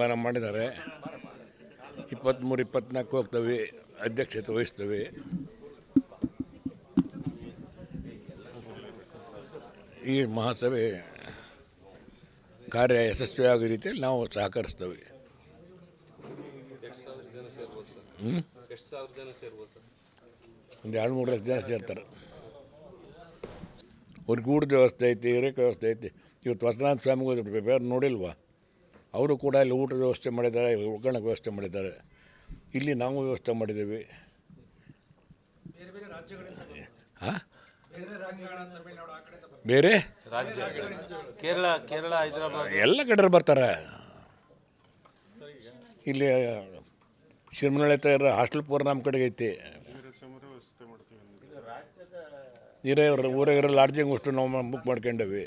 ಆಹ್ವಾನ ಮಾಡಿದ್ದಾರೆ. ಇಪ್ಪತ್ತ್ಮೂರು ಇಪ್ಪತ್ನಾಲ್ಕು ಹೋಗ್ತವೆ, ಅಧ್ಯಕ್ಷತೆ ವಹಿಸ್ತೇವೆ. ಈ ಮಹಾಸಭೆ ಕಾರ್ಯ ಯಶಸ್ವಿಯಾಗೋ ರೀತಿಯಲ್ಲಿ ನಾವು ಸಹಕರಿಸ್ತೇವೆ. ಒಂದು ಎರಡು ಮೂರು ಲಕ್ಷ ಜನ ಸೇರ್ತಾರೆ. ಅವ್ರಿಗೆ ಊಟದ ವ್ಯವಸ್ಥೆ ಐತಿ ಇರೋಕೆ ವ್ಯವಸ್ಥೆ ಐತಿ. ಇವತ್ತು ವಸನಾಥ ಹೋದ್ರೆ ಬೇರೆ ನೋಡಿಲ್ವಾ? ಅವರು ಕೂಡ ಇಲ್ಲಿ ಊಟದ ವ್ಯವಸ್ಥೆ ಮಾಡಿದ್ದಾರೆ ಒಗ್ಗರಣೆ ವ್ಯವಸ್ಥೆ ಮಾಡಿದ್ದಾರೆ. ಇಲ್ಲಿ ನಾವು ವ್ಯವಸ್ಥೆ ಮಾಡಿದ್ದೀವಿ. ಹಾಂ? ಬೇರೆ? ರಾಜ್ಯ ಕೇರಳ ಕೇರಳ ಹೈದರಾಬಾದ್. ಎಲ್ಲ ಕಡೆ ಬರ್ತಾರೆ. ಇಲ್ಲಿ ಶಿರ್ಮನಳ್ಳಿ ಹತ್ರ ಇರೋ ಹಾಸ್ಟೆಲ್ ಪೂರ ನಮ್ಮ ಕಡೆಗೆ ಐತಿ. ಇರೋ ಊರಾಗಿರೋ ಲಾಡ್ಜಿಂಗ್ ಅಷ್ಟು ನಾವು ಬುಕ್ ಮಾಡ್ಕೊಂಡವಿ.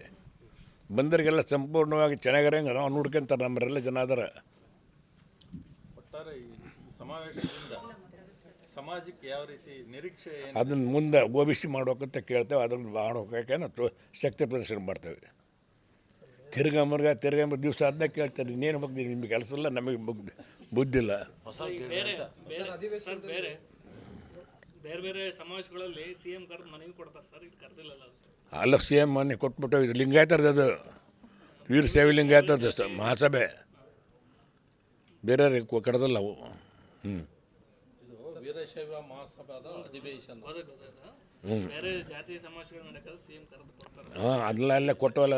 ಬಂದರಿಗೆಲ್ಲ ಸಂಪೂರ್ಣವಾಗಿ ಚೆನ್ನಾಗಿರಂಗೆ ನಾವು ನೋಡ್ಕೊಂತಾರೆ ನಮ್ಮರೆಲ್ಲ ಜನ ಅದರ ಒಟ್ಟಾರೆ ಈ ಸಮಾವೇಶದಿಂದ ಸಮಾಜಕ್ಕೆ ಯಾವ ರೀತಿ ನಿರೀಕ್ಷೆ ಏನು ಅದನ್ನು ಮುಂದೆ ಒ ಬಿ ಸಿ ಮಾಡ್ಬೇಕಂತ ಕೇಳ್ತೇವೆ ಅದನ್ನು ಮಾಡೋಕೆ ನಾವು ಶಕ್ತಿ ಪ್ರದರ್ಶನ ಮಾಡ್ತೇವೆ. ತಿರ್ಗಂಬರ್ಗ ತಿರ್ಗಂಬರ್ ದಿವಸ ಅದನ್ನ ಕೇಳ್ತಾರೆ ಇನ್ನೇನು ಬಗ್ಗೆ ನಿಮಗೆ ಕೆಲಸ ಇಲ್ಲ ನಮಗೆ ಬುದ್ಧಿ ಬುದ್ಧಿಲ್ಲ. ಹೊಸ ಬೇರೆ ಬೇರೆ ಸಮಾವೇಶಗಳಲ್ಲಿ ಸಿ ಎಂ ಕರೆದು ಮನವಿ ಕೊಡ್ತಾರೆ ಸರ್ ಈಗ ಕರೆದಿಲ್ಲಲ್ಲ ಅಲ್ಲ ಸಿ ಎಂ ಮೊನ್ನೆ ಕೊಟ್ಬಿಟ್ಟು ಇದು ಲಿಂಗಾಯತರದ್ದು ಅದು. ವೀರ ಸೇವೆ ಲಿಂಗಾಯತರದ್ದು ಮಹಾಸಭೆ. ಬೇರೆ ಕಡದಲ್ಲ ಅವು. ಹ್ಞೂ ಇದು ವೀರಶೈವ ಮಹಾಸಭಾದ ಅಧಿವೇಶನ. ಹ್ಞೂ ಬೇರೆ ಜಾತಿ ಸಮಾವೇಶಗಳು ನಡೆಯೋದು ಸಿ ಎಂ ಕರೆದು ಕೊಡ್ತಾರೆ. ಹಾಂ ಅದೆಲ್ಲ ಎಲ್ಲ ಕೊಟ್ಟವಲ್ಲ.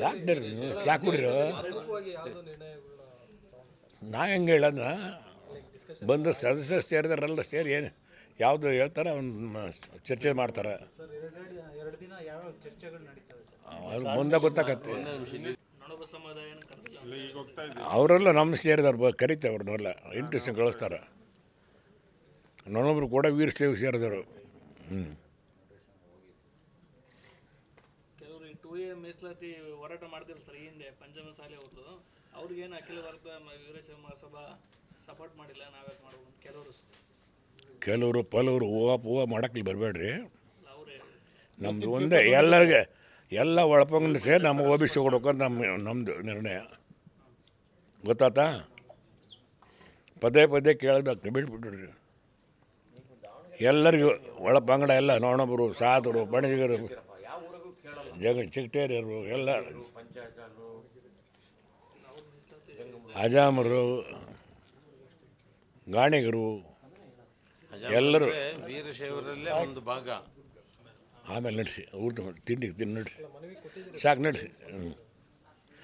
ಸಾಕ್ಬಿಡ್ರಿ ಸಾಕು ಬಿಡ್ರಿ ನಾ ಹೆಂಗೆ ಹೇಳೋದ ಬಂದು ಸದಸ್ಯರು ಸೇರಿದಾರಲ್ಲ ಸೇರಿ ಏನು? ಯಾವುದು ಹೇಳ್ತಾರೆ ಅವ್ನು ಚರ್ಚೆ ಮಾಡ್ತಾರೆ. ಸರ್ ಎರಡು ಎರಡು ದಿನ ಯಾವ್ಯಾವ ಚರ್ಚೆಗಳು ನಡೀತವೆ ಸರ್? ಅದು ಮುಂದೆ ಗೊತ್ತಾಗತ್ತೆ ನೊಣಬ ಸಮುದಾಯನ ಕರೆದಿಲ್ಲ. ಅವರೆಲ್ಲ ನಮ್ಮ ಸೇರಿದವ್ರು ಬ ಕರಿತೆ ಅವ್ರನ್ನೆಲ್ಲ ಇಂಟ್ರೆಸ್ಟ್ ಕಳಿಸ್ತಾರೆ. ನನ್ನೊಬ್ರು ಕೂಡ ವೀರ ಸೇವೆ ಸೇರಿದವರು. ಹ್ಞೂ ಕೆಲವರು ಟೂ ಎ ಮೀಸಲಾತಿ ಹೋರಾಟ ಮಾಡ್ತಿಲ್ಲ ಸರ್ ಈ ಹಿಂದೆ ಪಂಚಮ ಶಾಲೆ ಅವ್ರದ್ದು ಅವ್ರಿಗೇನು ಅಖಿಲ ಭಾರತ ಮ- ವೀರಶೈವ ಮಹಾಸಭಾ ಸಪೋರ್ಟ್ ಮಾಡಿಲ್ಲ ನಾವ್ಯಾಕೆ ಮಾಡ್ಬೋದು ಅಂತ ಕೆಲವರು ಕೆಲವರು ಪಲವರು ಹೂವ ಪೂವ ಮಾಡಕ್ಕೆ ಬರಬೇಡ್ರಿ. ನಮ್ಮದು ಒಂದೇ ಎಲ್ಲರಿಗೆ ಎಲ್ಲ ಒಳಪಂಗಡ ಸೇ ನಮ್ಮ ಒ ಬಿ ಸಿ ಕೊಡ್ಬೇಕು ಅಂತ ನಮ್ಮ ನಮ್ಮದು ನಿರ್ಣಯ. ಗೊತ್ತಾತಾ? ಪದೇ ಪದೇ ಕೇಳಬೇಕು ಬಿಟ್ಬಿಟ್ರಿ ಎಲ್ಲರಿಗೂ ಒಳಪಂಗಡ ಎಲ್ಲ ನೋಣಬರು ಸಾಧರು ಬಣಜಿಗರು ಜಗ ಚಿಕ್ಕಟೇರಿಯರು ಎಲ್ಲ. ಅಜಾಮರು ಗಾಣಿಗರು ಎಲ್ಲರೂ. ವೀರಶೈವರಲ್ಲೇ ಒಂದು ಭಾಗ. ಆಮೇಲೆ ನಡೆಸಿ ಊಟ ಮಾಡಿ ತಿಂಡಿ ತಿಂದು ನಡ್ರಿ ಸಾಕು ನಡ್ರಿ ಹ್ಞೂ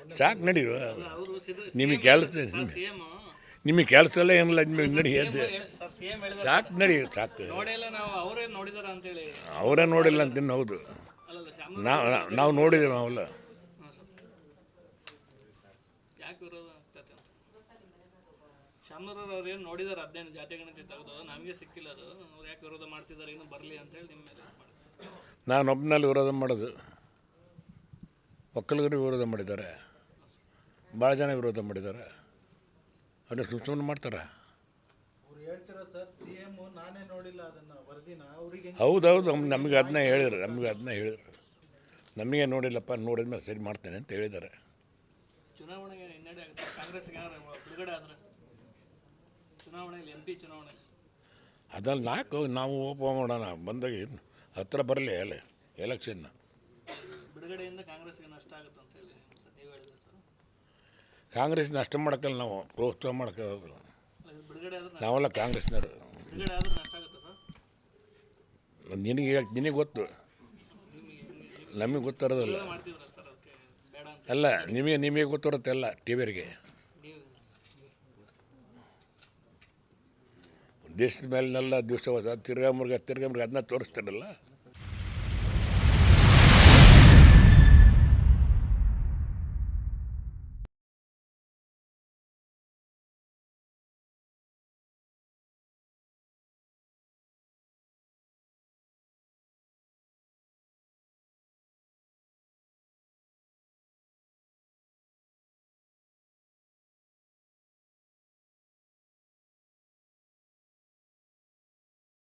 ಸಾಕು ನಡಿ ನಿಮಗೆ ಕೆಲಸ ನಿಮಗೆ ಕೆಲಸ ಎಲ್ಲ ಏನಿಲ್ಲ ನಿಮಗೆ ನಡಿ ಸಾಕು ನಡಿ ಸಾಕು. ನೋಡಿಲ್ಲ ನಾವು ಅವರೇ ನೋಡಿದಾರ ಅಂತೇಳಿ. ಅವರೇ ನೋಡಿಲ್ಲ ಅಂತ ಹೌದು. ಅಲ್ಲಲ್ಲ ನಾವು ನಾವು ನೋಡಿದ್ದೇವೆ ನಾವೆಲ್ಲ ಹಾಂ ಸರ್ ಯಾಕೆ ವಿರೋಧ ಆಗ್ತೈತೆ ಅಂತ ಅವ್ರು ಏನು ನೋಡಿದಾರೆ ಹದಿನೈದು ಜಾತಿ ಗಣತಿ ತೆಗೆದು ನಮಗೆ ಸಿಕ್ಕಿಲ್ಲ ಅದು. ಅವ್ರು ಯಾಕೆ ವಿರೋಧ ಮಾಡ್ತಿದ್ದಾರೆ ಏನು ಬರಲಿ ಅಂತೇಳಿ ನಿಮ್ಮ ಮೇಲೆ ಇದು ನಾನು ಒಬ್ಬನಲ್ಲಿ ವಿರೋಧ ಮಾಡೋದು. ಒಕ್ಕಲಿಗರು ವಿರೋಧ ಮಾಡಿದ್ದಾರೆ. ಭಾಳ ಜನ ವಿರೋಧ ಮಾಡಿದ್ದಾರೆ. ಅದನ್ನು ಸುಮ್ಮನೆ ಸುಮ್ಮನೆ ಮಾಡ್ತಾರೆ. ಹೌದು ಹೇಳ್ತಿರೋದು ಸರ್ ಸಿ ಎಂ ನಾನೇ ನೋಡಿಲ್ಲ ಅದನ್ನ ವರದಿನ. ಅವ್ರಿಗೆ ಹೌದೌದು ನಮಗೆ ಅದನ್ನ ಹೇಳಿದ್ರು ನಮಗೆ ಅದನ್ನ ಹೇಳಿದ್ರು. ನಮಗೆ ನೋಡಿಲ್ಲಪ್ಪ ನೋಡಿದ್ಮೇಲೆ ಸರಿ ಮಾಡ್ತೇನೆ ಅಂತ ಹೇಳಿದ್ದಾರೆ. ಚುನಾವಣೆಗೆ ಹಿನ್ನಡೆ ಆಗುತ್ತೆ ಕಾಂಗ್ರೆಸ್ಗೆ ಬಿಡುಗಡೆ ಆದರೆ? ಚುನಾವಣೆಯಲ್ಲಿ ಎಂ ಪಿ ಚುನಾವಣೆ ಅದ್ರಲ್ಲಿ ನಾಲ್ಕು ನಾವು ಓಪ ಮಾಡೋಣ ಬಂದಾಗ ಇನ್ನು ಹತ್ರ ಬರಲಿ ಅಲ್ಲ ಎಲೆಕ್ಷನ್. ಬಿಡುಗಡೆಯಿಂದ ಕಾಂಗ್ರೆಸ್ಗೆ ನಷ್ಟ ಆಗುತ್ತೆ ಅಂತ ಹೇಳಿ ನೀವು ಹೇಳಿದ್ರೆ ಸರ್. ಕಾಂಗ್ರೆಸ್ ನಷ್ಟ ಮಾಡೋಕ್ಕಲ್ಲ ನಾವು ಪ್ರೋತ್ಸಾಹ ಮಾಡೋಕ್ಕಾಗಲ್ಲ ಅಲ್ಲ, ಇದು ಬಿಡುಗಡೆ ಆದ್ರೆ ನಾವೆಲ್ಲ ಕಾಂಗ್ರೆಸ್ನವರು. ಬಿಡುಗಡೆ ಆದ್ರೆ ನಷ್ಟ ಆಗುತ್ತೆ ಸರ್? ನಿನಗೆ ನಿನಗೆ ಗೊತ್ತು. ನಮಗೆ ಗೊತ್ತಿರೋದಿಲ್ಲ. ವಿರೋಧ ಸರ್ ಅದಕ್ಕೆ? ಬೇಡ ಅಂತ? ಅಲ್ಲ ನಿಮಗೆ ನಿಮಗೆ ಗೊತ್ತಿರುತ್ತೆ ಎಲ್ಲ ಟಿ ವಿಯರಿಗೆ ದೇಶದ ಮೇಲೆಲ್ಲ ದಿವಸ ತಿರ್ಗಾ ಮುರ್ಗ ತಿರ್ಗಾ ಮುರ್ಗ ಅದನ್ನ ತೋರಿಸ್ತಾರಲ್ಲ?